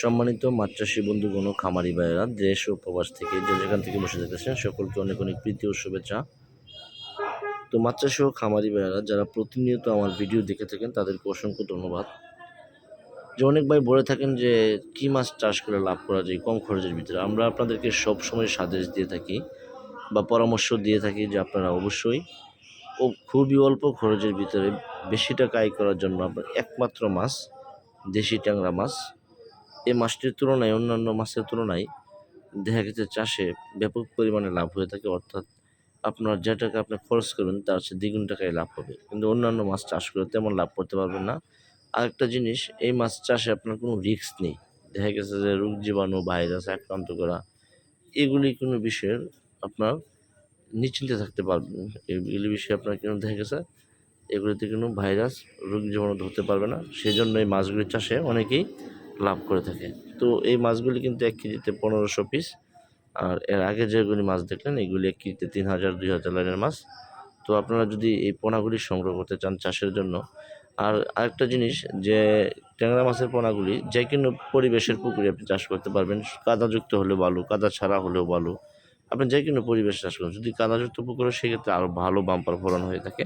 সম্মানিত মাছ চাষি বন্ধুগণ খামারি ভাইয়েরা, দেশ ও প্রবাস থেকে যে যেখান থেকে বসে দেখতেছেন সকলকে অনেক অনেক প্রীতি ও শুভেচ্ছা। তো মাছ ও খামারি ভাইয়েরা, যারা প্রতিনিয়ত আমার ভিডিও দেখে থাকেন, তাদেরকে অসংখ্য ধন্যবাদ। যে অনেক ভাই বলে থাকেন যে, কি মাছ চাষ করে লাভ করা যায় কম খরচের ভিতরে? আমরা আপনাদেরকে সব সময় সাজেশ দিয়ে থাকি বা পরামর্শ দিয়ে থাকি যে আপনারা অবশ্যই ও খুবই অল্প খরচের ভিতরে বেশি টাকা আয় করার জন্য আপনার একমাত্র মাছ দেশি ট্যাংরা মাছ। এই মাছটির তুলনায়, অন্যান্য মাছের তুলনায় দেখা গেছে চাষে ব্যাপক পরিমাণে লাভ হয়ে থাকে, অর্থাৎ আপনার যে টাকা আপনি খরচ করবেন, তার চেয়ে দ্বিগুণ টাকায় লাভ হবে। কিন্তু অন্যান্য মাছ চাষ করে তেমন লাভ করতে পারবেন না। আরেকটা জিনিস, এই মাছ চাষে আপনার কোনো রিস্ক নেই। দেখা গেছে যে রোগ জীবাণু, ভাইরাস আক্রান্ত করা, এগুলি কোনো বিষয়ের আপনার নিশ্চিন্তে থাকতে পারবেন এগুলি বিষয়ে আপনার কোনো দেখা গেছে, এগুলিতে কোনো ভাইরাস, রোগ জীবাণু ধরতে পারবে না। সেই জন্য এই মাছগুলি চাষে অনেকেই লাভ করে থাকে। তো এই মাছগুলি কিন্তু এক কেজিতে পনেরোশো পিস আর এর আগে যেগুলি মাছ দেখলেন, এগুলি এক কেজিতে তিন হাজার, দুই হাজার লাইনের মাছ। তো আপনারা যদি এই পোনাগুলি সংগ্রহ করতে চান চাষের জন্য, আর আরেকটা জিনিস যে ট্যাংরা মাছের পোনাগুলি যে কোনো পরিবেশের পুকুরে আপনি চাষ করতে পারবেন। কাদাযুক্ত হলেও ভালো কাদা ছাড়া হলেও ভালো আপনি যে কোনো পরিবেশে চাষ করুন। যদি কাদাযুক্ত পুকুরে, সেক্ষেত্রে আরও ভালো বাম্পার ফলন হয়ে থাকে।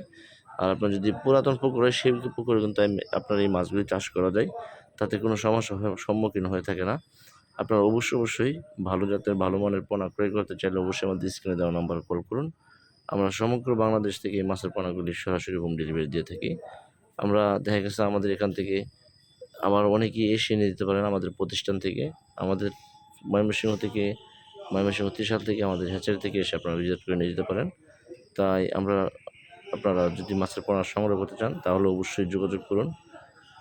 আর আপনার যদি পুরাতন পুকুর হয় সেই পুকুরে কিন্তু আপনার এই মাছগুলি চাষ করা যায়। তাতে কোনো সমস্যা সম্মুখীন হয়ে থাকে না। আপনারা অবশ্যই অবশ্যই ভালো জাতের, ভালো মানের পোনা ক্রয় করতে চাইলে অবশ্যই আমাদের স্ক্রিনে দেওয়া নাম্বার কল করুন। আমরা সমগ্র বাংলাদেশ থেকে এই মাছের পোনাগুলি সরাসরি হোম ডেলিভারি দিয়ে থাকি। আমরা দেখা গেছে আমাদের এখান থেকে আবার অনেকেই এসে নিয়ে দিতে পারেন আমাদের প্রতিষ্ঠান থেকে। আমাদের ময়মনসিংহ থেকে, ময়মনসিংহ ত্রিশাল থেকে, আমাদের হ্যাচারি থেকে এসে আপনারা ভিজিট করে নিয়ে যেতে পারেন। তাই আমরা, আপনারা যদি মাছের পোনা সংগ্রহ করতে চান তাহলে অবশ্যই যোগাযোগ করুন।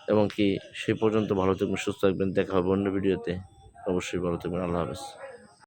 এবং কি সে পর্যন্ত ভালো থাকবেন, সুস্থ থাকবেন, দেখা হবে অন্য ভিডিওতে। অবশ্যই ভালো থাকবেন, আল্লাহ হাফেজ।